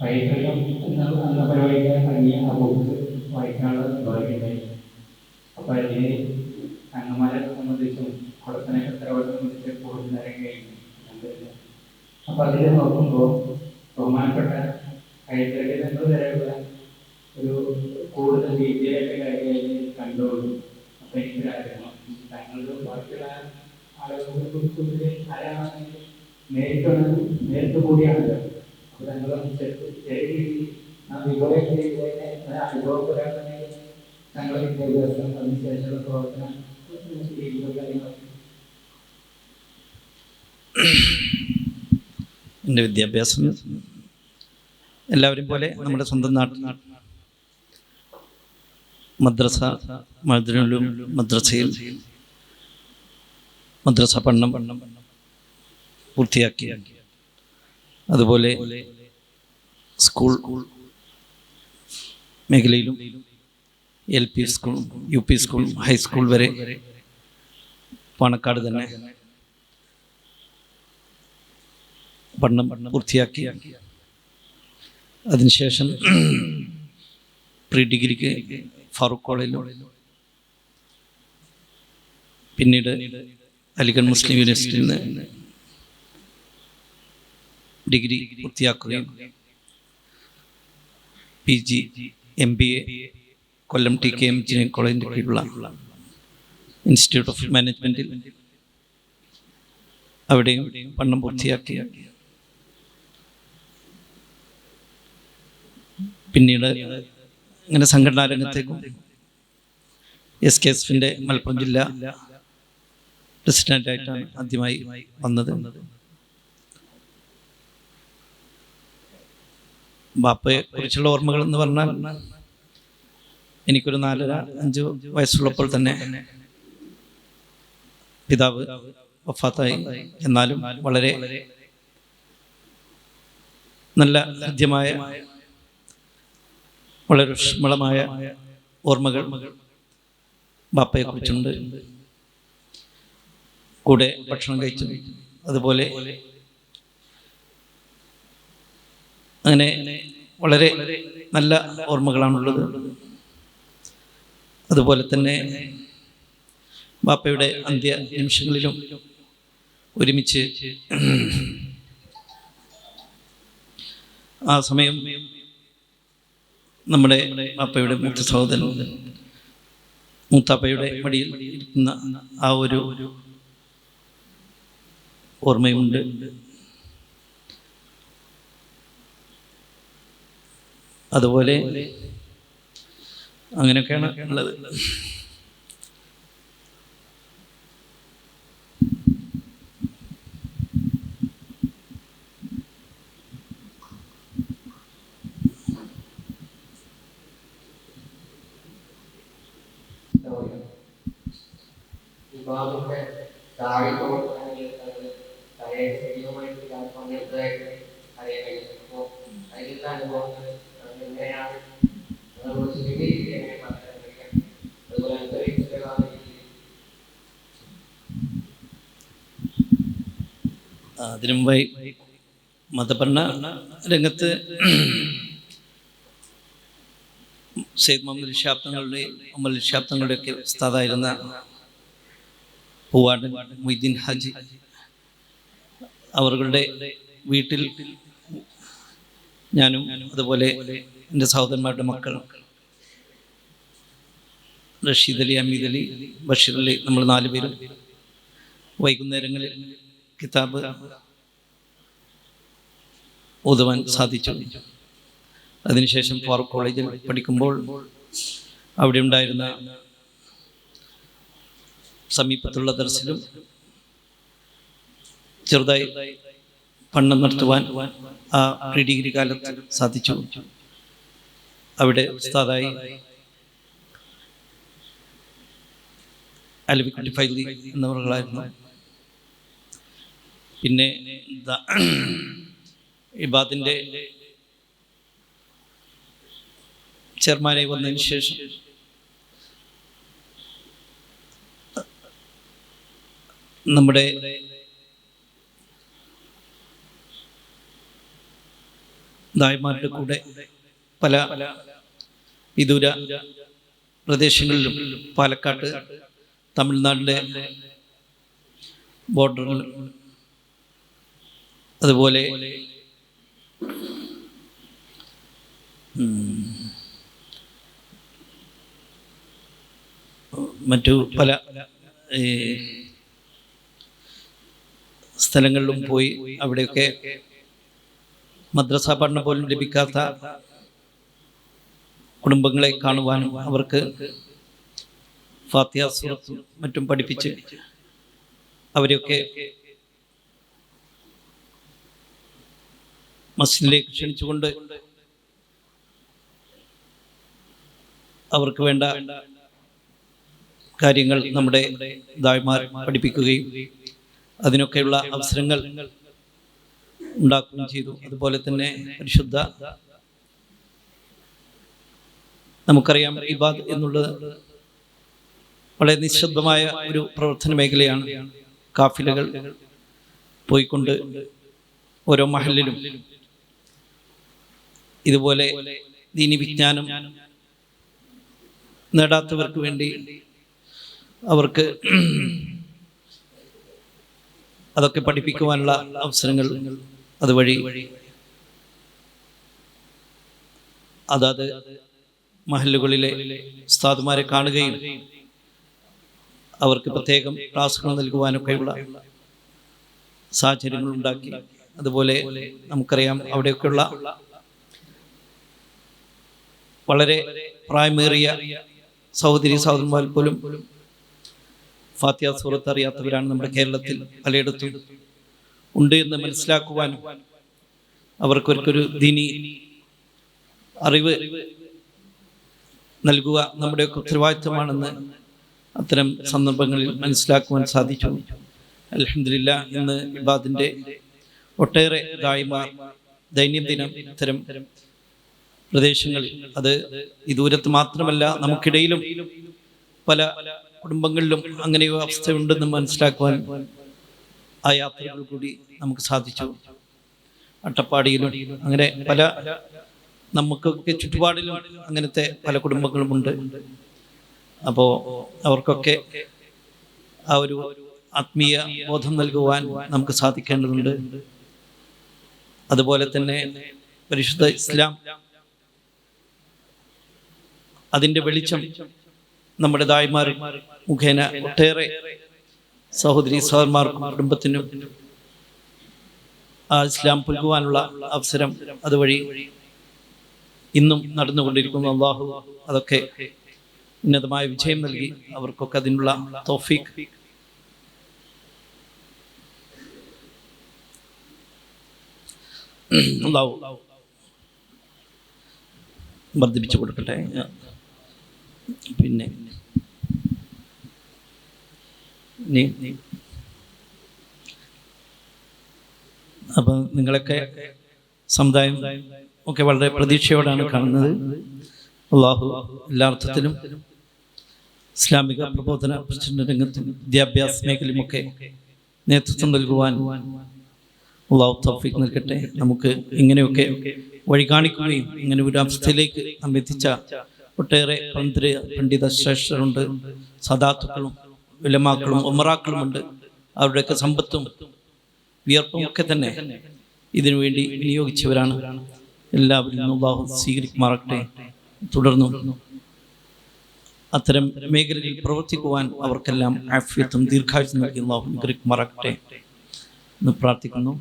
വൈകല്യം എന്ന എന്ന പരിപാടിക്ക് ഇറങ്ങിയ ആ ബുക്ക് വായിക്കാനുള്ള ഭാഗ്യമുണ്ടായി അപ്പോൾ അതിൽ അംഗന്മാരെ സംബന്ധിച്ചും കൊടുത്തനെ കത്തരവരെ സംബന്ധിച്ച് കൂടുതൽ നേരം കഴിഞ്ഞു അപ്പോൾ അതിൽ നോക്കുമ്പോൾ ബഹുമാനപ്പെട്ട ഹൈദരാബാദ് വരെയുള്ള ഒരു കൂടുതൽ ഡീറ്റെയിൽ ആയിട്ട് കാര്യമായി കണ്ടോളൂ അപ്പോൾ എനിക്ക് ആഗ്രഹം. തങ്ങളുടെ ബാക്കിയുള്ള ആളുകളെ കുറിച്ച് ആരാണെന്ന് നേരിട്ട് നേരിട്ട് കൂടിയാണല്ലോ. എന്റെ വിദ്യാഭ്യാസം എല്ലാവരും പോലെ നമ്മുടെ സ്വന്തം നാട്ടിൽ മദ്രസ മദ്രലും മദ്രസയിൽ മദ്രസ പണ്ണം പണ്ണം പൂർത്തിയാക്കി. അതുപോലെ സ്കൂൾ മേഖലയിലും L P school U P school high school വരെ പാണക്കാട് തന്നെ പഠനം പൂർത്തിയാക്കി. അതിനുശേഷം പ്രീ ഡിഗ്രിക്ക് ഫാറൂഖ് കോളേജിലും പിന്നീട് അലിഗഡ് മുസ്ലിം യൂണിവേഴ്സിറ്റിയിൽ നിന്ന് ഡിഗ്രി പൂർത്തിയാക്കുകയും P G M B A Kollam T K M engineering കോളേജിന്റെ കീഴിലുള്ള ഇൻസ്റ്റിറ്റ്യൂട്ട് ഓഫ് മാനേജ്മെന്റിൽ അവിടെയും പഠനം പൂർത്തിയാക്കി. പിന്നീട് അങ്ങനെ സംഘടനാ രംഗത്തേക്കും എസ് കെ എസ് എഫിന്റെ മലപ്പുറം ജില്ല പ്രസിഡന്റായിട്ടാണ് ആദ്യമായി വന്നത്. ബാപ്പയെ കുറിച്ചുള്ള ഓർമ്മകൾ എന്ന് പറഞ്ഞാൽ എനിക്കൊരു നാലര അഞ്ച് വയസ്സുള്ളപ്പോൾ തന്നെ പിതാവ് വഫാത്തായി. എന്നാലും വളരെ നല്ല ഹൃദ്യമായ വളരെ ഊഷ്മളമായ ഓർമ്മകൾ ബാപ്പയെ കുറിച്ചുണ്ട്. കൂടെ ഭക്ഷണം കഴിച്ചു അതുപോലെ അങ്ങനെ വളരെ നല്ല ഓർമ്മകളാണുള്ളത്. അതുപോലെ തന്നെ ബാപ്പയുടെ അന്ത്യ നിമിഷങ്ങളിലും ഒരുമിച്ച് ആ സമയം നമ്മുടെ ബാപ്പയുടെ മൂത്ത സഹോദരൻ മൂത്താപ്പയുടെ മടിയിൽ ഇരിക്കുന്ന ആ ഒരു ഓർമ്മയുണ്ട്. അതുപോലെ അങ്ങനെയൊക്കെയാണ് ഉള്ളത്. അതിലുള്ള അനുഭവങ്ങൾ അതിനു മുമ്പായി മതഭരണ രംഗത്ത് സെയ്ദ് മുഹമ്മദ് ഷാബ്ദങ്ങളുടെ മുഹമ്മദ് ഷാബ്ദങ്ങളുടെയൊക്കെ ഉസ്താദായിരുന്ന പൂവാട് മൊയ്തീൻ ഹാജി അവരുടെ വീട്ടിൽ ഞാനും അതുപോലെ എന്റെ സഹോദരന്മാരുടെ മക്കൾ റഷീദ് അലി അമീദ് അലി ബഷീർ അലി നമ്മൾ നാലുപേരും വൈകുന്നേരങ്ങളിൽ കിതാബ് ഓതുവാൻ സാധിച്ചു. അതിനുശേഷം ഫാറൂഖ് കോളേജിൽ പഠിക്കുമ്പോൾ അവിടെ ഉണ്ടായിരുന്ന സമീപത്തുള്ള ദർശനം ചെറുതായി പണ്ണം നടത്തുവാൻ ആ പ്രീ ഡിഗ്രി കാലത്ത് സാധിച്ചു. അവിടെ ഉസ്താദായി അലവിക്കുട്ടി ഫൈലി എന്നവர்களായിരുന്നു പിന്നെ ഇബാദിന്റെ ചെയർമാനായി വന്നതിന് ശേഷം നമ്മുടെ ദായമാരുടെ കൂടെ പല വിദൂര പ്രദേശങ്ങളിലും പാലക്കാട്ട് തമിഴ്നാടിന്റെ ബോർഡറുകൾ അതുപോലെ മറ്റു പല സ്ഥലങ്ങളിലും പോയി അവിടെയൊക്കെ മദ്രസ പഠനം പോലും ലഭിക്കാത്ത കുടുംബങ്ങളെ കാണുവാനും അവർക്ക് ഫാത്തിയ മറ്റും പഠിപ്പിച്ച് അവരെയൊക്കെ മസ്ജിദിലേക്ക് ക്ഷണിച്ചുകൊണ്ട് അവർക്ക് വേണ്ട കാര്യങ്ങൾ നമ്മുടെ ദായ്മാർ പഠിപ്പിക്കുകയും അതിനൊക്കെയുള്ള അവസരങ്ങൾ ഉണ്ടാക്കുകയും ചെയ്തു. അതുപോലെ തന്നെ പരിശുദ്ധ നമുക്കറിയാം ഇബാദ് എന്നുള്ളത് വളരെ നിശബ്ദമായ ഒരു പ്രവർത്തന മേഖലയാണ്. കാഫിലകൾ പോയിക്കൊണ്ട് ഓരോ മഹലിലും ഇതുപോലെ ദീനി വിജ്ഞാനം നേടാത്തവർക്ക് വേണ്ടി അവർക്ക് അതൊക്കെ പഠിപ്പിക്കുവാനുള്ള അവസരങ്ങൾ അതുവഴി അതാത് മഹല്ലുകളിലെ ഉസ്താദുമാരെ കാണുകയും അവർക്ക് പ്രത്യേകം ക്ലാസ്സുകൾ നൽകുവാനൊക്കെയുള്ള സാഹചര്യങ്ങൾ ഉണ്ടാക്കി അതുപോലെ നമുക്കറിയാം അവിടെയൊക്കെയുള്ള വളരെ പ്രായമേറിയ സഹോദരി സഹോദരന്മാർ പോലും ഫാത്തിയ സൂറത്ത് അറിയാത്തവരാണ് നമ്മുടെ കേരളത്തിൽ പലയിടത്തും. ഉണ്ട് എന്ന് മനസ്സിലാക്കുവാനും അവർക്കൊരു ദീനി അറിവ് നൽകുക നമ്മുടെയൊക്കെ ഉത്തരവാദിത്വമാണെന്ന് അത്തരം സന്ദർഭങ്ങളിൽ മനസ്സിലാക്കുവാൻ സാധിച്ചു. അലഹമില്ല ഇന്ന് ഇബാദിന്റെ ഒട്ടേറെ ദായിമാർ ദൈനംദിനം ഇത്തരം പ്രദേശങ്ങളിൽ. അത് ഈ ദൂരത്ത് മാത്രമല്ല നമുക്കിടയിലും പല കുടുംബങ്ങളിലും അങ്ങനെ ഒരു അവസ്ഥയുണ്ടെന്ന് മനസ്സിലാക്കുവാൻ ആ യാത്രകൾ കൂടി നമുക്ക് സാധിച്ചു. അട്ടപ്പാടിയിലും അങ്ങനെ പല നമുക്കൊക്കെ ചുറ്റുപാടിലും അങ്ങനത്തെ പല കുടുംബങ്ങളുമുണ്ട്. അപ്പോൾ അവർക്കൊക്കെ ആ ഒരു ആത്മീയ ബോധം നൽകുവാൻ നമുക്ക് സാധിക്കേണ്ടതുണ്ട്. അതുപോലെ തന്നെ പരിശുദ്ധ ഇസ്ലാം അതിന്റെ വെളിച്ചം നമ്മുടെ ദായ്മാർ മുഖേന ഒട്ടേറെ സഹോദരി സഹോദരന്മാർക്കും കുടുംബത്തിനും ആ ഇസ്ലാം പുൽകുവാനുള്ള അവസരം അതുവഴി ഇന്നും നടന്നുകൊണ്ടിരിക്കുന്ന. അള്ളാഹു അതൊക്കെ ഉന്നതമായ വിജയം നൽകി. അവർക്കൊക്കെ അതിനുള്ള അള്ളാഹു വർദ്ധിപ്പിച്ചു കൊടുക്കട്ടെ. പിന്നെ നീ അപ്പം നിങ്ങളൊക്കെ സമുദായം ഒക്കെ വളരെ പ്രതീക്ഷയോടാണ് കാണുന്നത്. അള്ളാഹു എല്ലാ അർത്ഥത്തിലും ഇസ്ലാമിക പ്രബോധന പ്രചരണ രംഗത്തും വിദ്യാഭ്യാസ മേഖലയുമൊക്കെ നേതൃത്വം നൽകുവാൻ അള്ളാഹു തൗഫീഖ് നൽകട്ടെ. നമുക്ക് ഇങ്ങനെയൊക്കെ വഴി കാണിക്കുകയും ഇങ്ങനെ ഒരു അവസ്ഥയിലേക്ക് നാം ഒട്ടേറെ പണ്ഡിത പണ്ഡിത ശ്രേഷ്ഠരുണ്ട് സദാത്തുക്കളും വിലമാക്കളും ഉമറാക്കളുമുണ്ട്. അവരുടെയൊക്കെ സമ്പത്തും വിയർപ്പും ഒക്കെ തന്നെ ഇതിനുവേണ്ടി വിനിയോഗിച്ചവരാണ്. എല്ലാവരും അള്ളാഹു സ്വീകരിക്കുമാറട്ടെ തുടർന്നു അത്തരം മേഖലകളിൽ പ്രവർത്തിക്കുവാൻ അവർക്കെല്ലാം ആഫ്യത്വം ദീർഘായുസും നൽകി അള്ളാഹു അനുഗ്രഹിക്കുമാറാകട്ടെ എന്ന് പ്രാർത്ഥിക്കുന്നു.